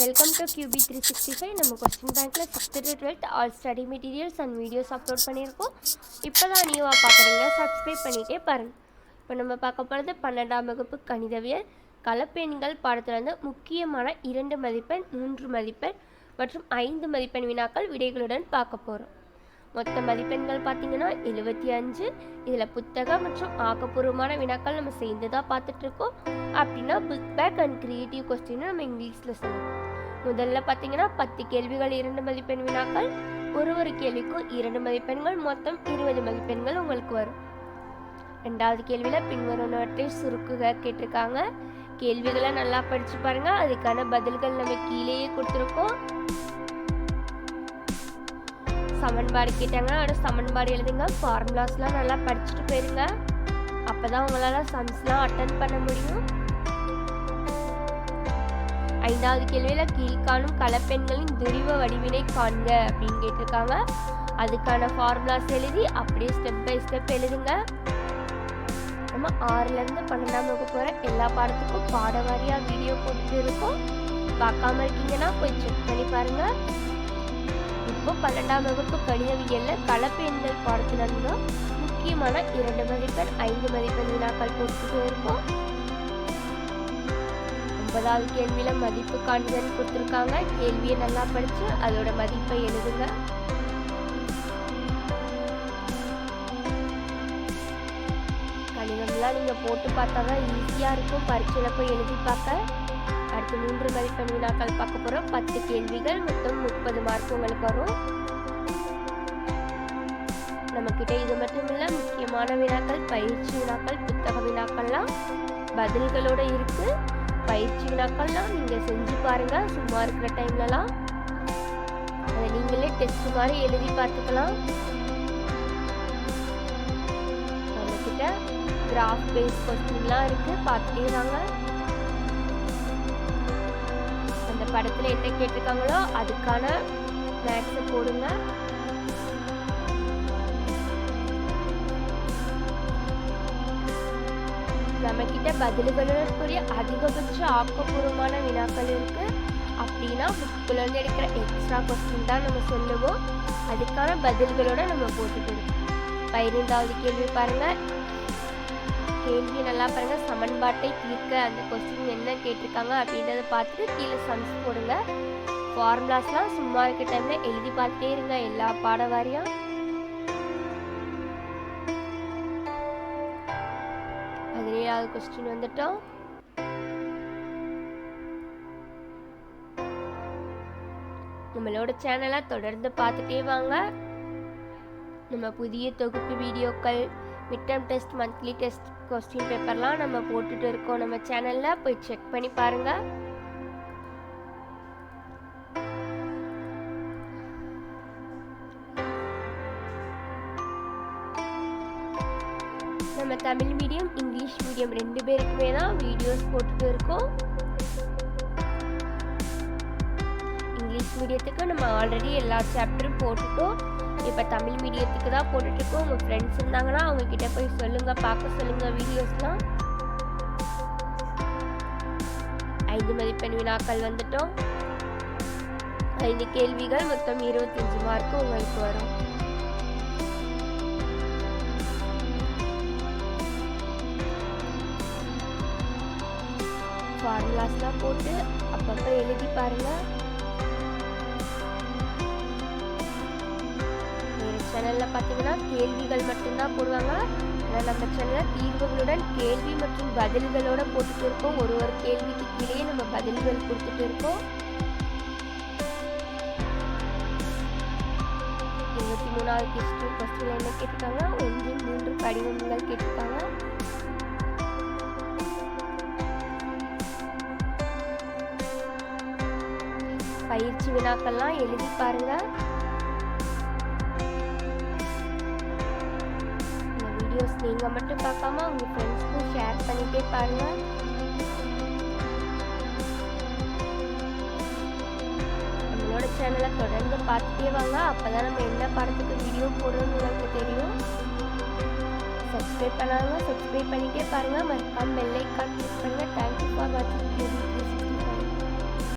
Welcome to QB three sixty five நம்ம question பேங்க்கில் sixth to twelfth all study materials and videos upload பண்ணியிருக்கோம். இப்போ தான் நியூவாக பார்க்குறீங்க. சப்ஸ்கிரைப் பண்ணிகிட்டே பாருங்கள் இப்போ நம்ம பார்க்க போகிறது பன்னெண்டாம் வகுப்பு கணிதவியல். கலப்பெண்கள் பாடத்திலிருந்து முக்கியமான இரண்டு மதிப்பெண் மூன்று மதிப்பெண் மற்றும் ஐந்து மதிப்பெண் வினாக்கள் விடைகளுடன் பார்க்க போகிறோம் மொத்த மதிப்பெண்கள் பார்த்தீங்கன்னா எழுபத்தி அஞ்சு இதில் புத்தகம் மற்றும் ஆக்கப்பூர்வமான வினாக்கள் நம்ம சேர்ந்து தான் பார்த்துட்ருக்கோம் அப்படின்னா புக் பேக் அண்ட் கிரியேட்டிவ் கொஸ்டின்னு நம்ம இங்கிலீஷில் சொல்லணும் முதல்ல பார்த்தீங்கன்னா பத்து கேள்விகள் இரண்டு மதிப்பெண் வினாக்கள் ஒரு ஒரு கேள்விக்கும் இரண்டு மதிப்பெண்கள் மொத்தம் இருபது மதிப்பெண்கள் உங்களுக்கு வரும். ரெண்டாவது கேள்வியில் பின்வருவனவற்றை சுருக்குக கேட்டிருக்காங்க. கேள்விகளை நல்லா படித்து பாருங்கள் அதுக்கான பதில்கள் நம்ம கீழேயே கொடுத்துருக்கோம். சமன்பாடு கேட்டாங்க அதோட சமன்பாடு எழுதுங்க. ஃபார்முலாஸ்லாம் நல்லா படிச்சுட்டு போயிருங்க. அப்போ தான் உங்களால் சம்ஸ்லாம் அட்டன் பண்ண முடியும். ஐந்தாவது கேள்வியில் கீழ்காணும் கலப்பெண்களின் துரிவ வடிவினை காண்க அப்படின்னு கேட்டிருக்காங்க. அதுக்கான ஃபார்முலாஸ் எழுதி அப்படியே ஸ்டெப் பை ஸ்டெப் எழுதுங்க. நம்ம ஆறுலேருந்து பன்னெண்டாம் வகுப்பு வர எல்லா பாடத்துக்கும் பாட வாரியாக வீடியோ போட்டுட்டு இருக்கோம். பார்க்காம இருக்கீங்கன்னா போய் செக் பண்ணி பாருங்கள் இப்போ பன்னெண்டாம் வகுப்பு கணிதவியலில் கலப்பு எண்கள் பாடத்துல இருந்து முக்கியமான இரண்டு மதிப்பெண் ஐந்து மதிப்பெண் வினாக்கள் கொடுத்துட்டு இருக்கோம் ஒன்பதாவது கேள்வியில மதிப்பு காண்கன்னு கொடுத்துருக்காங்க. கேள்வியை நல்லா படிச்சு அதோட மதிப்பை எழுதுங்க. கணிதம்லாம் நீங்க போட்டு பார்த்தா தான் ஈஸியா இருக்கும். பரீட்சையில போய் எழுதி பார்க்க. அடுத்து மூன்று மதிப்பெண் வினாக்கள் பார்க்க போகிறோம் பத்து கேள்விகள் மொத்தம் முப்பது மார்க் உங்களுக்கு வரும். நம்மக்கிட்ட இது மட்டும் இல்லை முக்கியமான வினாக்கள் பயிற்சி வினாக்கள் புத்தக வினாக்கள்லாம் பதில்களோட இருக்கு. பயிற்சி வினாக்கள்லாம் நீங்கள் செஞ்சு பாருங்க. சும்மா இருக்கிற டைம்லலாம். அதை நீங்களே டெஸ்ட் மாதிரி எழுதி பார்த்துக்கலாம். நம்மக்கிட்ட கிராஃப் பேஸ் கொஸ்டின்லாம் இருக்கு. பார்த்துட்டே வாங்க. படத்தில் என்ன கேட்டிருக்காங்களோ அதுக்கான மேக்ஸை போடுங்க. நம்மக்கிட்ட பதில்களுடன் கூடிய அதிகபட்ச ஆக்கப்பூர்வமான வினாக்கள் இருக்கு. அப்படின்னா புக்குலேருந்து எடுக்கிற எக்ஸ்ட்ரா கொஸ்டின் தான் நம்ம சொல்லுவோம். அதுக்கான பதில்களோட நம்ம போட்டுட்டு இருக்கோம். பதினைந்தாவது கேள்வி பாருங்கள் கேள்வி நல்லா பாருங்க சமன்பாட்டை தீர்க்க அந்த கொஸ்டின் என்ன கேட்டிருக்காங்க அப்படின்றத பார்த்துட்டு கீழே சம்ஸ் போடுங்க. ஃபார்முலாஸ்லாம் சும்மா இருக்க டைம்ல எழுதி பார்த்துட்டே இருங்க எல்லா பாட வாரியும் பதினேழாவது கொஸ்டின் வந்துட்டோம். நம்மளோட சேனலை தொடர்ந்து பார்த்துட்டே வாங்க. நம்ம புதிய தொகுப்பு வீடியோக்கள் mid term test monthly test question பேப்பர்லாம் நம்ம போட்டுட்டு இருக்கோம். நம்ம சேனலில் போய் செக் பண்ணி பாருங்கள் நம்ம தமிழ் மீடியம் இங்கிலீஷ் மீடியம் ரெண்டு பேருக்குமே தான் வீடியோஸ் போட்டுட்டு இருக்கோம். இங்கிலீஷ் மீடியத்துக்கு நம்ம ஆல்ரெடி எல்லா சாப்டரும் போட்டுட்டோம். இப்போ தமிழ் மீடியத்துக்கு தான் போட்டுட்ருக்கோம். உங்கள் ஃப்ரெண்ட்ஸ் இருந்தாங்கன்னா அவங்கக்கிட்ட போய் சொல்லுங்கள் பார்க்க சொல்லுங்கள் வீடியோஸ்லாம் ஐந்து மதிப்பெண் வினாக்கள் வந்துட்டோம். ஐந்து கேள்விகள் மொத்தம் இருபத்தஞ்சு மார்க்கு உங்களுக்கு வரும். ஃபார்முலாஸ்லாம் போட்டு அப்பப்போ எழுதி பாருங்கள் சேனலில் பார்த்தீங்கன்னா கேள்விகள் மட்டும்தான் போடுவாங்க. ஆனால் நம்ம சேனலில் தீர்வுகளுடன் கேள்வி மற்றும் பதில்களோட போட்டுட்டு இருக்கோம். ஒரு ஒரு கேள்விக்கு கீழே நம்ம பதில்கள் கொடுத்துட்டு இருக்கோம். இருபத்தி மூணாவது கிஸ்ட் கொஸ்டின் என்ன கேட்டிருக்காங்க? ஒன்று மூன்று படிவங்கள் கேட்டிருக்காங்க. பயிற்சி வினாக்கள்லாம் எழுதி பாருங்கள் வீடியோஸ் நீங்கள் மட்டும் பார்க்காம உங்கள் ஃப்ரெண்ட்ஸ்க்கும் ஷேர் பண்ணிகிட்டே பாருங்கள் நம்மளோட சேனலை தொடர்ந்து பார்த்துட்டே வாங்க. அப்போ தான் நம்ம என்ன படத்துக்கு வீடியோ போடுறோம்னு உங்களுக்கு தெரியும். சப்ஸ்கிரைப் பண்ணாங்க சப்ஸ்கிரைப் பண்ணிகிட்டே பாருங்கள் மறக்காமல் பெல்லைக்கான் கிளிக் பண்ணுங்கள் தேங்க்யூ ஃபார் வாட்சிங்